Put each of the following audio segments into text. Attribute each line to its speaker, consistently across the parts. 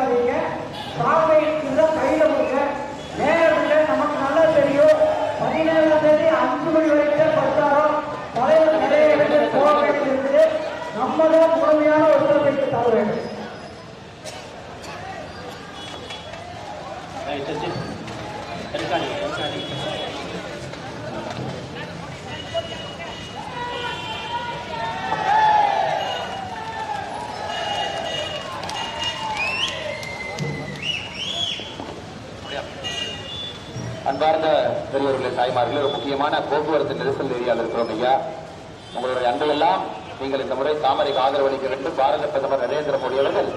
Speaker 1: விட்டுறாதீங்க பார்வை தான் கொடுங்க. நேரத்தில் நமக்கு நல்லா தெரியும். பதினேழாம் தேதி அஞ்சு மணி வரைக்கும் பிரச்சாரம். தலைவர் நிறைய இடங்கள் போக வேண்டியிருக்குது நம்ம தான் முழுமையான ஒத்துழைப்பு தர வேண்டும்.
Speaker 2: கண்காணி கண்காணி
Speaker 3: அன்பார்ந்த பெரியவர்களே தாய்மார்களே ஒரு முக்கியமான போக்குவரத்து நெரிசல் ஏரியாவில் இருக்கிறோம் ஐயா. உங்களுடைய அன்பையெல்லாம் நீங்கள் இந்த முறை தாமரைக்கு ஆதரவளிக்க வேண்டும். பாரத பிரதமர் நரேந்திர மோடி அவர்கள்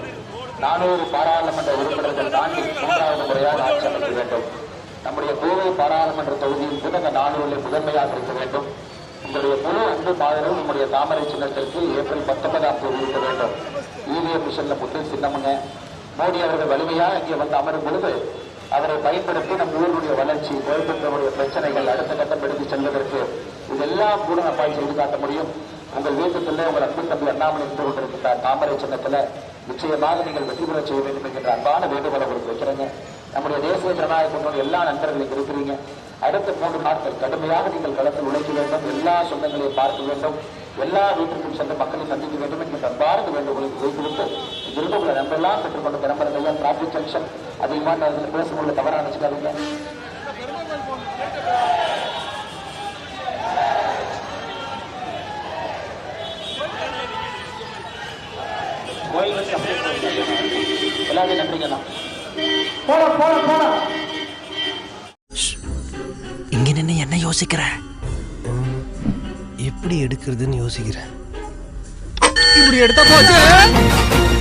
Speaker 3: நானூறு பாராளுமன்ற உறுப்பினர்கள் தாண்டி மூன்றாவது முறையாக ஆட்சி அமைக்க வேண்டும். நம்முடைய கோவை பாராளுமன்ற தொகுதியில் கூட இந்த நானூறில் முதன்மையாக இருக்க வேண்டும். உங்களுடைய முழு அன்பு ஆதரவு நம்முடைய தாமரை சின்னத்திற்கு ஏப்ரல் பத்தொன்பதாம் தேதி இருக்க வேண்டும். இவிஎம் மிஷன்ல முதல் சின்னமுங்க மோடி அவர்கள் வலிமையாக இங்கே வந்து அமரும் பொழுது அதனை பயன்படுத்தி நம் ஊருடைய வளர்ச்சி கோயம்புத்தூருடைய பிரச்சனைகள் அடுத்த கட்டம் எடுத்து செல்வதற்கு இதெல்லாம் கூட நம்ம செய்து காட்ட முடியும். உங்கள் வீட்டுக்குள்ளே உங்கள் அன்பு தம்பி அண்ணாமலை நின்று கொண்டிருக்கின்ற தாமரை சின்னத்தில் நிச்சயமாக நீங்கள் வெற்றி பெற செய்ய வேண்டும் என்கின்ற அன்பான வேண்டுகோளை உங்களுக்கு வைக்கிறேங்க. நம்முடைய தேசிய ஜனநாயக எல்லா நண்பர்களும் இருக்கிறீங்க அடுத்த மூன்று நாட்கள் கடுமையாக நீங்கள் களத்தில் உழைக்க வேண்டும். எல்லா சொந்தங்களையும் பார்க்க வேண்டும். எல்லா வீட்டிற்கும் சென்று மக்களை சந்திக்க வேண்டும் என்கின்ற அன்பார்ந்த வேண்டுகோளை வைத்துவிட்டு இங்கிருந்து உங்களை நம்பெல்லாம் பெற்றுக்கொண்டு கிளம்புறதையா டிராபிக் ஜங்ஷன். அதிகமான நேரத்தில் பேசும்போது தவறா நினைச்சுக்காதீங்க. எல்லாரையும் நன்றிங்கண்ணா
Speaker 4: இங்க நின்று என்ன யோசிக்கிற? எப்படி எடுக்கிறதுன்னு யோசிக்கிறேன் இப்படி எடுத்தா போச்சு.